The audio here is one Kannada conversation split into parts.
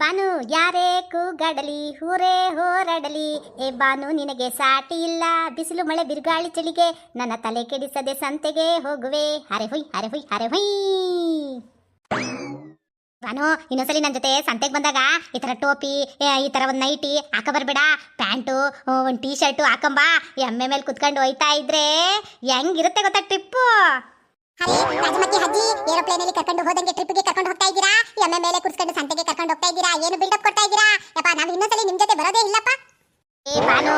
ಬಾನು, ಯಾರೇ ಕೂಗಾಡಲಿ ಹೂರೇ ಹೋರಾಡಲಿ. ಏ ಬಾನು, ನಿನಗೆ ಸಾಟಿ ಇಲ್ಲ. ಬಿಸಿಲು ಮಳೆ ಬಿರುಗಾಳಿ ಚಳಿಗೆ ನನ್ನ ತಲೆ ಕೆಡಿಸದೆ ಸಂತೆಗೆ ಹೋಗುವೆ. ಹರೆ ಹುಯ್ ಹರೆ ಹುಯ್ ಹರೆ ಹುಯ್. ಬಾನು, ಇನ್ನೊಂದ್ಸಲಿ ನನ್ನ ಜೊತೆ ಸಂತೆಗೆ ಬಂದಾಗ ಈ ಥರ ಟೋಪಿ ಈ ಥರ ಒಂದು ನೈಟಿ ಹಾಕ ಬರಬೇಡ. ಪ್ಯಾಂಟು ಒಂದು ಟೀ ಶರ್ಟು ಹಾಕೊಂಬ. ಎಮ್ಮೆ ಮೇಲೆ ಕುತ್ಕೊಂಡು ಹೋಯ್ತಾ ಇದ್ರೆ ಹೆಂಗಿರುತ್ತೆ ಗೊತ್ತಾ ಟ್ರಿಪ್ಪು ಹರಿ ರಾಜಮತಿ ಅಜ್ಜಿ ಏರೋಪ್ಲೇನ್ ಅಲ್ಲಿ ಕರ್ಕೊಂಡು ಹೋದಂಗೆ ಟ್ರಿಪ್ಗೆ ಕರ್ಕೊಂಡು ಹೋಗ್ತಾ ಇದ್ದೀರಾ? ಎಮ್ಮೆ ಮೇಲೆ ಕುರ್ಸ್ಕೊಂಡು ಸಂತೆಗೆ ಕರ್ಕೊಂಡು ಹೋಗ್ತಾ ಇದ್ದೀರಾ? ಏನು ಬಿಲ್ಡಪ್ ಕೊಡ್ತಾ ಇದ್ದೀರಾ? ಯಪ್ಪ, ನಾವು ಇನ್ನೊಂದ್ಸಲಿ ನಿಮ್ ಜೊತೆ ಬರೋದೇ ಇಲ್ಲಪ್ಪ. ಏ ಬಾನು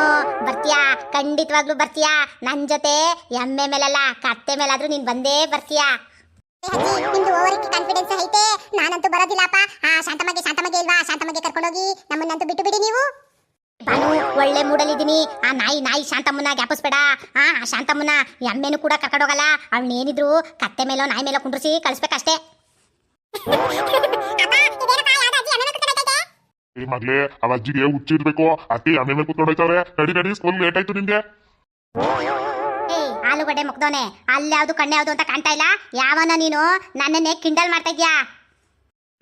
ಬರ್ತೀಯಾ? ಖಂಡಿತವಾಗ್ಲೂ ಬರ್ತೀಯಾ? ನನ್ ಜೊತೆ ಎಮ್ಮೆ ಮೇಲಲ್ಲ, ಕತ್ತೆ ಮೇಲಾದ್ರೂ ನೀನ್ ಬಂದೇ ಬರ್ತೀಯಾ? ನಿಮ್ದು ಓವರ್ ಕಾನ್ಫಿಡೆನ್ಸ್ ಐತೆ. ನಾನಂತೂ ಬರೋದಿಲ್ಲಪ್ಪ. ಆ ಶಾಂತಮಗೆ ಶಾಂತಮಗೆ ಇಲ್ವಾ? ಶಾಂತಮಗೆ ಕರ್ಕೊಂಡೋಗಿ ನಮ್ಮನ್ನಂತೂ ಬಿಟ್ಟು ಒಳ್ಳೆ ಮೂಡಲಿದ್ದೀನಿ ಆ ನಾಯಿ ನಾಯಿ ಶಾಂತಮ್ಮನ ಜ್ಞಾಪಿಸ್ಬೇಡ ಆ ಶಾಂತಮ್ಮನ ಎಮ್ಮೆನೂ ಕೂಡ ಕರ್ಕೊಂಡೋಗಲ್ಲ. ಅವಳನ್ನೇನಿದ್ರು ಕತ್ತೆ ಮೇಲೋ ನಾಯಿ ಮೇಲೋ ಕುಂಡ್ರಿಸಿ ಕಳಿಸ್ಬೇಕಷ್ಟೇ. ಏ ಮಗ್ಲೇ ಅವ ಅಜ್ಜಿಗೆ ಹುಚ್ಚಿರ್ಬೇಕು ಅತ್ತಿ ಆಮೇಲೆ ಮೇಲೆ ಕುತ್ಕೊಂಡೋಯ್ತವ್ರೆ ನಡಿ ನಡಿ ಸ್ಕೂಲ್ ಲೇಟ್ ಆಯ್ತು ನಿಮ್ಗೆ ಏ ಆಲೂಗಡ್ಡೆ ಮುಗ್ದೋನೆ ಅಲ್ಯಾವ್ದು ಕಣ್ಣೆ ಯಾವ್ದು ಅಂತ ಕಾಣ್ತಾ ಇಲ್ಲ? ಯಾವನ ನೀನು? ನನ್ನನ್ನೇ ಕಿಂಡಲ್ ಮಾಡ್ತಾ ಇದ್ಯಾ?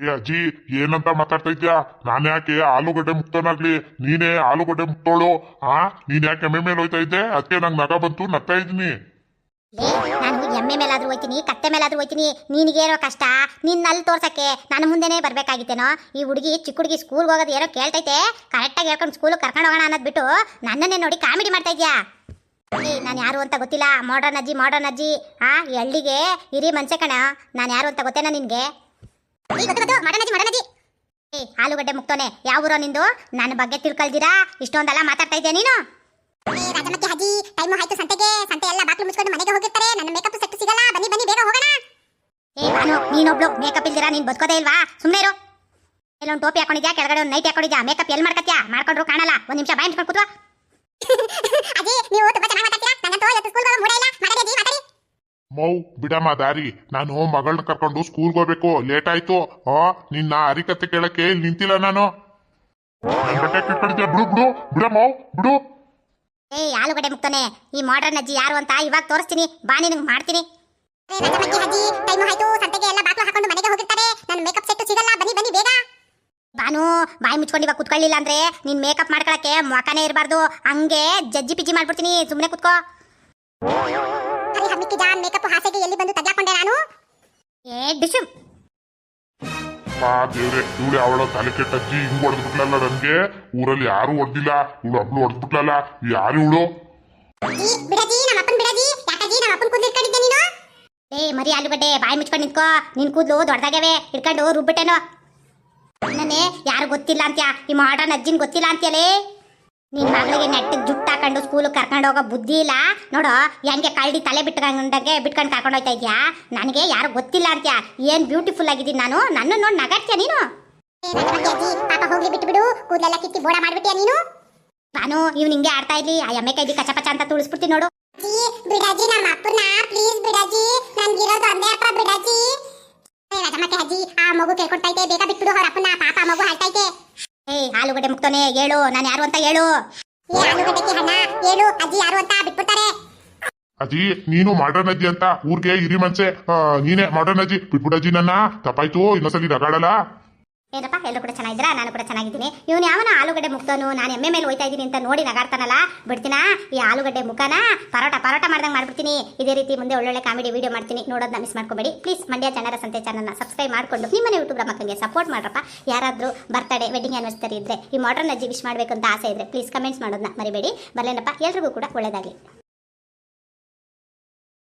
ಏ ಅಜ್ಜಿ, ಏನಂತ ಮಾತಾಡ್ತಾ ಇದ್ಯಾ ನಾನು ಯಾಕೆ ಆಲೂಗಡ್ಡೆ ಮುಕ್ತನಾಗ್ಲಿ ನೀನೇ ಆಲೂಗಡ್ಡೆ ಮುಕ್ತೋಳು ಆ? ನೀನ್ ಯಾಕೆ ಎಮ್ಮೆ ಮೇಲೆ ಹೋಯ್ತಾ ಇದ್ದೆ? ಅದಕ್ಕೆ ನಂಗೆ ನಗ ಬಂತು, ನಗ್ತಾ ಇದ್ದೀನಿ. ನಾನು ಎಮ್ಮೆ ಮೇಲಾದ್ರೂ ಹೋಯ್ತೀನಿ, ಕತ್ತೆ ಮೇಲಾದ್ರೂ ಹೋಯ್ತೀನಿ. ನಿನಗೇನೋ ಕಷ್ಟ ನಿನ್ನ ಅಲ್ಲಿ ತೋರ್ಸಕ್ಕೆ ನಾನು ಮುಂದೆನೇ ಬರ್ಬೇಕಾಗಿತ್ತೇನೋ? ಈ ಹುಡುಗಿ ಚಿಕ್ಕ ಹುಡುಗಿ ಸ್ಕೂಲ್ಗೆ ಹೋಗೋದು ಏನೋ ಕೇಳ್ತೈತೆ? ಕರೆಕ್ಟಾಗಿ ಹೇಳ್ಕೊಂಡು ಸ್ಕೂಲ್ ಕರ್ಕೊಂಡು ಹೋಗೋಣ ಅನ್ನೋದು ಬಿಟ್ಟು ನನ್ನನ್ನೇ ನೋಡಿ ಕಾಮಿಡಿ ಮಾಡ್ತಾ ಇದ್ಯಾ ನಾನು ಯಾರು ಅಂತ ಗೊತ್ತಿಲ್ಲ. ಮಾಡ್ರನ್ ಅಜ್ಜಿ ಮಾಡ್ರನ್ ಅಜ್ಜಿ, ಆ? ಈ ಇರಿ ಮನ್ಸೆ ಕಣ. ನಾನು ಯಾರು ಅಂತ ಗೊತ್ತೇನಾ ನಿನ್ಗೆ? ಈ ಗೊತ್ತು ಗೊತ್ತು. ಏ ಆಲೂಗಡ್ಡೆ ಮುಕ್ತೋನೆ. ಯಾವ ಊರೋ ನಿಂದು? ನನ್ನ ಬಗ್ಗೆ ತಿಳ್ಕೊಳ್ದಿರಾ? ಇಷ್ಟೊಂದೆಲ್ಲ ಮಾತಾಡ್ತಾ ಇದ್ಯಾ ನೀನು? ಏ ರಾಜಮತಿ ಹಜಿ ಟೈಮು ಆಯ್ತು ಸಂತೆಗೆ. ಸಂತೆ ಎಲ್ಲ ಬಾಕ್ಲು ಮುಚ್ಕೊಂಡು ಮನೆಗೆ ಹೋಗಿರ್ತಾರೆ. ನನ್ನ ಮೇಕಪ್ ಸೆಟ್ ಸಿಗಲ್ಲ. ಬನ್ನಿ ಬನ್ನಿ ಬೇಗ ಹೋಗೋಣ. ಏ ನಾನು ನೀನೊಬ್ಳು ಮೇಕಪ್ ಇಲ್ದಿರಾ? ನೀನು ಬದುಕೋದೇ ಇಲ್ವಾ? ಸುಮ್ಮನೆ ಇರು. ಇಲ್ಲೊಂದು ಟೋಪಿ ಹಾಕೊಂಡಿದ್ಯಾ? ಕೆಳಗಡೆ ಒಂದು ನೈಟ್ ಹಾಕೊಂಡಿದ್ಯಾ? ಮೇಕಪ್ ಎಲ್ಲಿ ಮಾಡ್ಕತ್ಯಾ ಮಾಡ್ಕೊಂಡ್ರು ಕಾಣಲ್ಲ. ಒಂದು ನಿಮಿಷ ಬಾಯಿ ಮುಚ್ಕೊಂಡು ಕೂತ್ವಾ ಅಜಿ ನೀವು ತುಂಬಾ ಚೆನ್ನಾಗಿ ಮಾತಾಡ್ತೀರಾ? ನನ್ನಂತೂ ಇವತ್ತು ಸ್ಕೂಲ್ಗೆ ಮೂಡೇ ಇಲ್ಲ. ಮಾತಾಡಿ ಮೌ, ಬಿಡಮ್ಮ ದಾರಿ. ನಾನು ಮಗಳನ್ನ ಕರ್ಕೊಂಡು ಸ್ಕೂಲ್ಗೆ ಹೋಗ್ಬೇಕು. ಲೇಟ್ ಆಯ್ತು. ಆ, ನಿನ್ನ ಹರಿಕತೆ ಕೇಳಕ್ಕೆ ಇಲ್ಲಿ ನಿಂತಿಲ್ಲ ನಾನು. ಕಿತ್ಕೊಂಡಿದ್ಯಾ? ಬಿಡು ಬಿಡು. ಬಿಡಮ್ಮ ಬಿಡು. ಏ, ಆಲೂಗಡ್ಡೆ ಮುಕ್ತಾನೆ. ಈ ಮಾಡ್ರನ್ ಅಜ್ಜಿ ಯಾರು ಅಂತ ಇವಾಗ ತೋರಿಸ್ತೀನಿ. ಬಾ ನಿನಗೆ ಮಾಡ್ತೀನಿ. ಬಾನು, ಬಾಯಿ ಮುಚ್ಕೊಂಡು ಇವಾಗ ಕುತ್ಕೊಳ್ಳಿಲ್ಲ ಅಂದ್ರೆ ನೀನ್ ಮೇಕಪ್ ಮಾಡ್ಕೊಳಕ್ಕೆ ಮೊಕನೇ ಇರಬಾರ್ದು. ಹಂಗೆ ಜಜ್ಜಿ ಪಿಜ್ಜಿ ಮಾಡ್ಬಿಡ್ತೀನಿ. ಸುಮ್ಮನೆ ಕುತ್ಕೋ. ಹರಿ ಹಮ್ಮಿಕ್ಕಿ ಜಾನ್ ಮೇಕಪ್ ಹಾಸಿಗೆ ಎಲ್ಲಿ ಬಂದು ತಗ್ಲಾಕೊಂಡೆ ನಾನು ಏ ಡಿಶುಮ್ ಬಾ ದೇವ್ರೆ ಇವಳು ಅವಳ ತಲೆ ಕೆಟ್ಟ ಅಜ್ಜಿ ಹಿಂಗ್ ಹೊಡೆದ್ಬಿಟ್ಲಲ್ಲ ನನ್ಗೆ ಊರಲ್ಲಿ ಯಾರು ಹೊಡೆದಿಲ್ಲ ಇವಳು ಒಬ್ಳು ಹೊಡೆದ್ಬಿಟ್ಲಲ್ಲ ಯಾರು ಇವಳು ಅಜ್ಜಿ ಬಿಡಜ್ಜಿ ನಮ್ಮ ಅಪ್ಪನ್ ಬಿಡಜ್ಜಿ ಯಾಕಜ್ಜಿ ನಮ್ಮ ಅಪ್ಪನ್ ಕೂದಲು ಇಟ್ಕೊಂಡಿದ್ದೆ ನೀನು ಏ ಮರಿ ಆಲೂಗಡ್ಡೆ ಬಾಯಿ ಮುಚ್ಕೊಂಡು ನಿಂತ್ಕೋ ನಿನ್ ಕೂದ್ಲು ದೊಡ್ಡದಾಗವೆ ಹಿಡ್ಕೊಂಡು ರುಬ್ಬಿಟ್ಟೇನೋ ನನ್ನೇ ಯಾರು ಗೊತ್ತಿಲ್ಲ ಅಂತ್ಯಾ ಈ ಮಾಡ್ರನ್ ಅಜ್ಜಿನ್ ಗೊತ್ತಿಲ್ಲ ಅಂತ್ಯಲೇ ನಿನ್ ಮಗಳಿಗೆ ನೆಟ್ಟಿಗೆ ಜುಟ್ಟು ಹಾಕೊಂಡು ಸ್ಕೂಲ್ ಕರ್ಕೊಂಡು ಹೋಗೋ ಬುದ್ಧಿ ಇಲ್ಲ? ನೋಡು ಹೆಂಗೆ ಕಳ್ಳಿ ತಲೆ ಬಿಟ್ಕೊಂಡಂಗೆ ಬಿಟ್ಕೊಂಡು ಕರ್ಕೊಂಡು ಹೋಗ್ತಾ ಇದ್ಯಾ? ನನಗೆ ಯಾರು ಗೊತ್ತಿಲ್ಲ ಅಂತ್ಯಾ? ಏನ್ ಬ್ಯೂಟಿಫುಲ್ ಆಗಿದ್ದೀನಿ ನಾನು? ನನ್ನ ನೋಡಿ ನಗಾಡ್ತೀಯ ನೀನು? ಪಾಪ ಹೋಗ್ಲಿ ಬಿಟ್ಟು ಬಿಡು, ಕೂದಲೆಲ್ಲ ಕಿತ್ತಿ ಬೋಡ ಮಾಡ್ಬಿಟ್ಟಿಯಾ ನೀನು? ನಾನು ಇವ್ ನಿಂಗೆ ಆಡ್ತಾ ಇರ್ಲಿ, ಆ ಎಮ್ಮೆ ಕೈದಿ ಕಚ ಪಚ ಅಂತ ತುಳಿಸ್ಬಿಡ್ತೀನಿ ನೋಡು. ಬಿಡಜ್ಜಿ ನಮ್ಮ ಅಪ್ಪನ ಪ್ಲೀಸ್ ಬಿಡಾಜಿ ನನ್ಗಿರೋದು ಅಪ್ಪ ಬಿಡಾಜಿ ಅಜ್ಜಿ, ಆ ಮಗು ಕೇಳ್ಕೊಳ್ತೈತೆ ಬೇಗ ಬಿಟ್ಬಿಡು, ಅವ್ರ ಅಪ್ಪನ ಪಾಪ ಮಗು ಹಾಳ್ತೈತೆ ಏ ಆಲೂಗಡ್ಡೆ ಮುಕ್ತೋನೆ ಹೇಳು, ನಾನು ಯಾರು ಅಂತ ಹೇಳು. ಏ ಆಲೂಗಡ್ಡೆಗೆ ಹಣ ಹೇಳು, ಅಜ್ಜಿ ಯಾರು ಅಂತ ಬಿಟ್ಬಿಡ್ತಾರೆ. ಅಜ್ಜಿ, ನೀನು ಮಾಡರ್ನ್ ಅಜ್ಜಿ ಅಂತ, ಊರ್ಗೆ ಹಿರಿ ಮನ್ಸೆ ನೀನೆ ನೀನೇ ಮಾಡರ್ನ್ ಅಜ್ಜಿ ಬಿಟ್ಬಿಡಜ್ಜಿ ನನ್ನ, ತಪ್ಪಾಯ್ತು, ಇನ್ನೊಂದ್ಸಲಿ ರಗಾಡಲ್ಲ ಏನಪ್ಪ, ಎಲ್ಲರೂ ಕೂಡ ಚೆನ್ನಾಗಿದ್ದೀರಾ? ನಾನು ಕೂಡ ಚೆನ್ನಾಗಿದ್ದೀನಿ. ಇವನು ಯಾವನ? ಆಲೂಗಡ್ಡೆ ಮುಕ್ತನು ನಾನು ಎಮ್ಮೆ ಮೇಲೆ ಹೋಯ್ತಾ ಇದ್ದೀನಿ ಅಂತ ನೋಡಿ ನಗಾಡ್ತಾನಲ್ಲ? ಬಿಡ್ತೀನಾ? ಈ ಆಲೂಗಡ್ಡೆ ಮುಖನ? ಪರೋಟ ಪರೋಟ ಮಾಡ್ದಂಗೆ ಮಾಡ್ಬಿಡ್ತೀನಿ. ಇದೇ ರೀತಿ ಮುಂದೆ ಒಳ್ಳೊಳ್ಳೆ ಕಾಮಿಡಿ ವಿಡಿಯೋ ಮಾಡ್ತೀನಿ. ನೋಡೋದನ್ನ ಮಿಸ್ ಮಾಡ್ಕೊಬೇಡಿ. ಪ್ಲೀಸ್ ಮಂಡ್ಯ ಜನರ ಸಂತೆ ಚಾನಲ್ನ ಸಬ್ಸ್ಕ್ರೈಬ್ ಮಾಡಿಕೊಂಡು ನಿಮ್ಮನೆ ಯೂಟ್ಯೂಬ್ ಮಕ್ಕಳಿಗೆ ಸಪೋರ್ಟ್ ಮಾಡ್ರಪ್ಪ. ಯಾರಾದರೂ ಬರ್ತಡೇ ವೆಡ್ಡಿಂಗ್ ಆನಿವರ್ಸರಿ ಇದ್ರೆ, ಈ ಮಾಡ್ರನ್ ಅಜ್ಜಿ ವಿಶ್ ಮಾಡಬೇಕು ಅಂತ ಆಸೆ ಇದ್ರೆ ಪ್ಲೀಸ್ ಕಮೆಂಟ್ಸ್ ಮಾಡೋದನ್ನ ಮರಿಬೇಡಿ. ಬರ್ಲೇನಪ್ಪ? ಎಲ್ರಿಗೂ ಕೂಡ ಒಳ್ಳೇದಾಗಲಿ.